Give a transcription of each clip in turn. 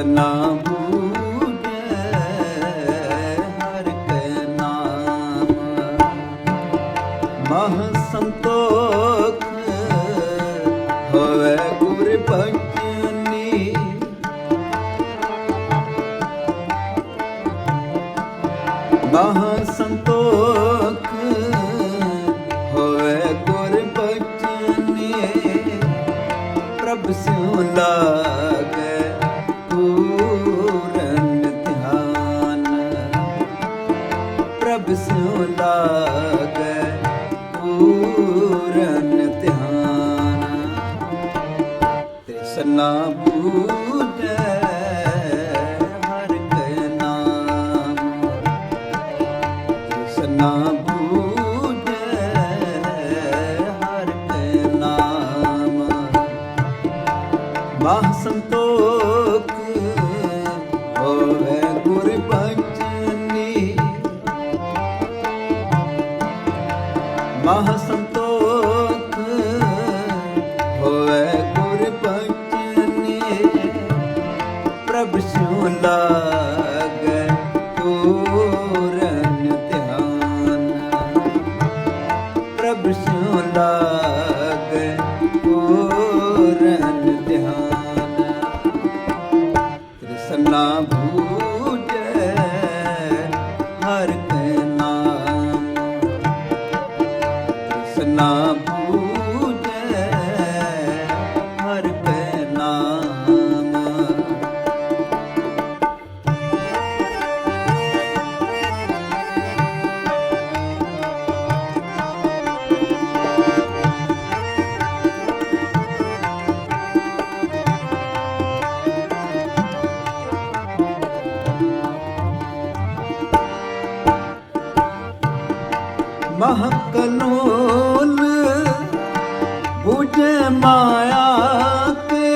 ਤ੍ਰਿਸ਼ਨਾ ਬੂਝੈ ਹਰ ਕੈ ਨਾਮ। ਮਹ ਸੰਤੋਖ ਹੋਵੇ ਗੁਰ ਬਚਨੀ ਮਹ ਸੰਤੋਖ ਤ੍ਰਿਸ਼ਨਾ ਬੂਝੈ ਹਰ ਕੈ ਨਾਮ। ਤ੍ਰਿਸ਼ਨਾ ਬੂਝੈ ਹਰ ਕੈ ਨਾਮ। ਮਹ ਸੰਤੋਖ ਹੋਵੇ ਗੁਰ ਬਚਨੀ ਮਹ ਪ੍ਰਭ ਮਹਕਲੋਲ ਬੁਝੇ ਮਾਇਆ ਕੇ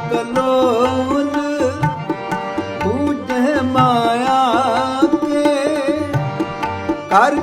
ਮਹਕਲੋਲ ਬੁਝੇ ਮਾਇਆ ਕੇ ਕਰ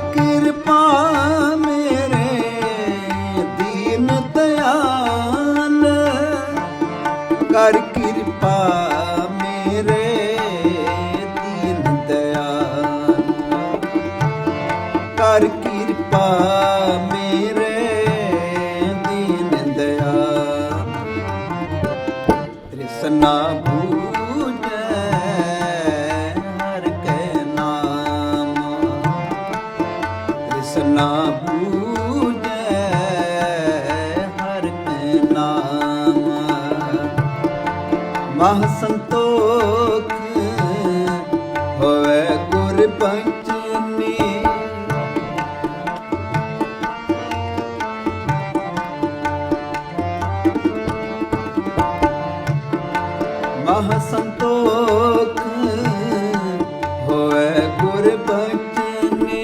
ਸੰਤੋਖ ਹੋਵੇ ਗੁਰ ਪੰਚਨੀ ਮਹ ਸੰਤੋਖ ਹੋਵੇ ਗੁਰ ਬਚਨੇ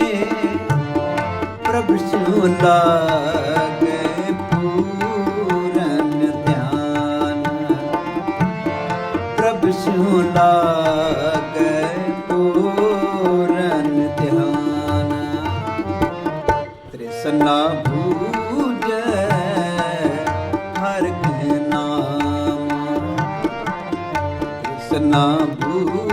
ਪ੍ਰਭ ਸਿਉ ਤ੍ਰਿਸ਼ਨਾ ਬੂਝੈ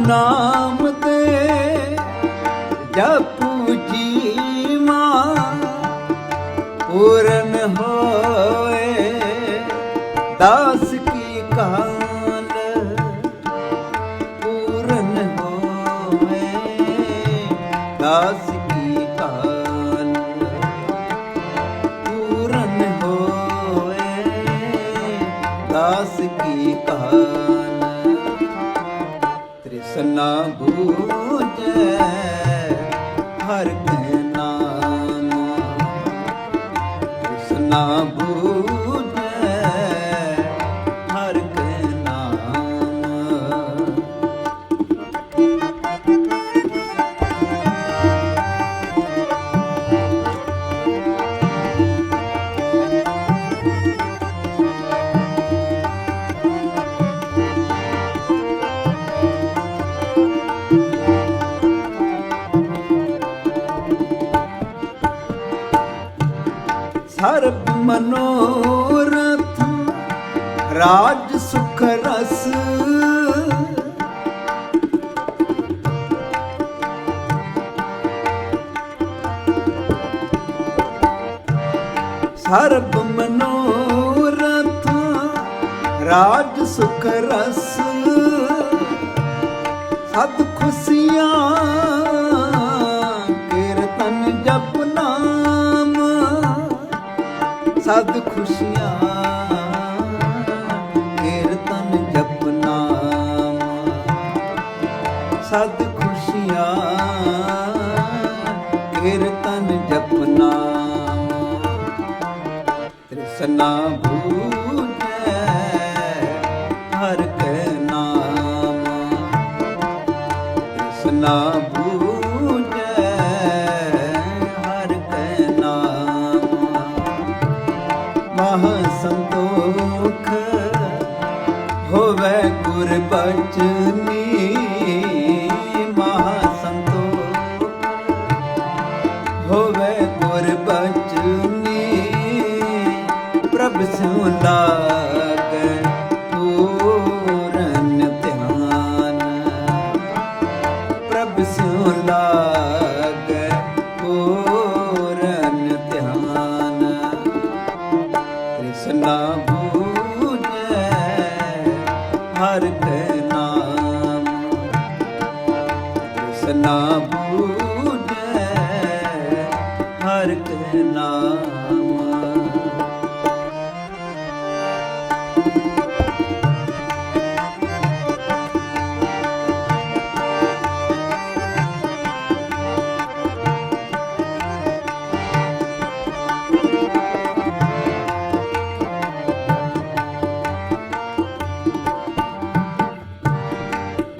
ਨਾਮ ਤੇ ਜਪ ਜੀਵਾ ਪੂਰਨ ਹੋਏ ਦਾਸ ਕੀ ਕਾਲ ਪੂਰਨ ਹੋਏ ਦਾਸ ਕੀ ਕਾਲ ਪੂਰਨ ਹੋਏ ਦਾਸ ਕੀ ਕਾਲ ਤ੍ਰਿਸ਼ਨਾ ਬੂਝੈ ਸਰਬ ਮਨੋਰਥ ਰਾਜ ਸੁਖ ਰਸ। ਸਰਬ ਮਨੋਰਥ ਰਾਜ ਸੁਖ ਰਸ। ਸਦ ਖੁਸ਼ੀਆਂ ਕੀਰਤਨ ਜਪ ਸਦ ਖੁਸ਼ੀਆਂ ਕੀਰਤਨ ਜਪ ਨਾਮ। ਸਦ ਖੁਸ਼ੀਆਂ ਕੀਰਤਨ ਜਪ ਨਾਮ। ਤ੍ਰਿਸ਼ਨਾ ਸੰਤੋਖ ਹੋਵੇ ਗੁਰ ਬਚਨੀ।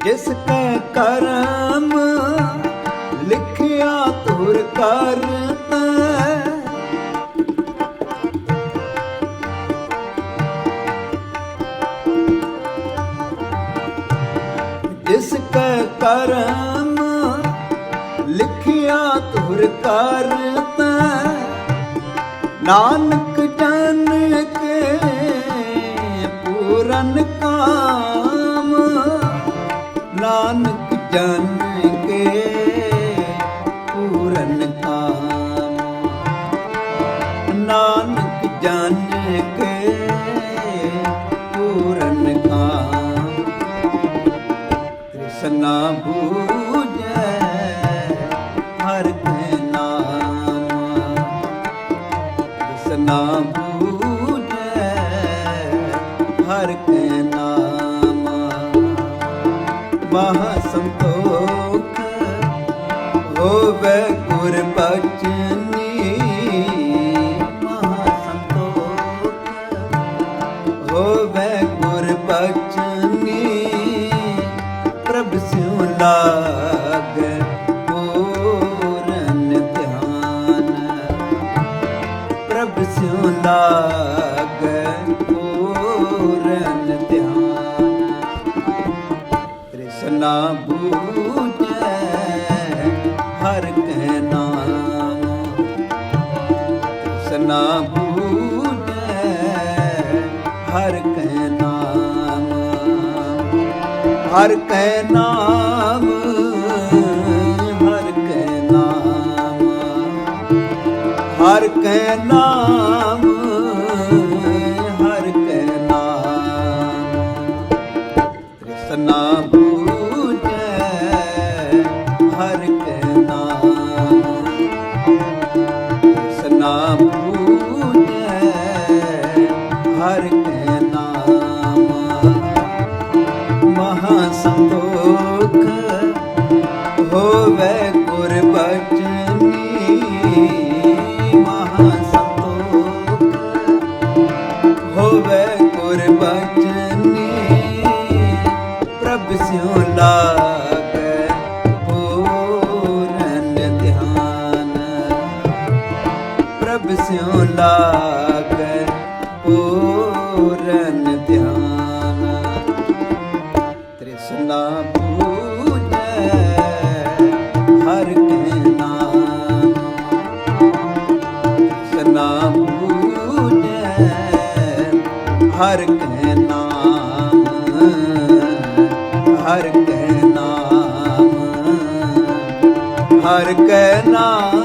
ਜਿਸ ਕੈ ਕਰਮ ਲਿਖਿਆ ਤੁਰ ਕਰਤਾ ਕੈ ਲਿਖਿਆ ਤੁਰ ਕਰਤਾ ਨਾਨਕ ਜਨ ਕੇ ਪੂਰਨ ਕਾਮ। ਨਾਨਕ ਜਨ ਹੋਵੇ ਗੁਰ ਬਚਨੀ ਮਹਾ ਸੰਤੋਖ ਹੋਵੇ ਗੁਰ ਬਚਨੀ ਪ੍ਰਭ ਸਿਉ ਲਾਗੈ ਪੂਰਨ ਧਿਆਨ। ਪ੍ਰਭ ਸਿਉ ਲਾਗੈ ਪੂਰਨ ਧਿਆਨ। ਤ੍ਰਿਸ਼ਨਾ ਬੂ ਤ੍ਰਿਸ਼ਨਾ ਬੂਝੈ ਹਰ ਕੈ ਨਾਮ ਹਰ ਕੈ ਨਾਮ ਹਰ ਕੈ ਨਾਮ ਹਰ ਕੇ ਨਾਮ। ਗੁਰਬਚਨੀ ਪ੍ਰਭ ਸਿਉ ਲਾ ਹਰ ਕੇ ਨਾਮ ਹਰ ਕੇ ਨਾਮ ਹਰ ਕੇ ਨਾਮ।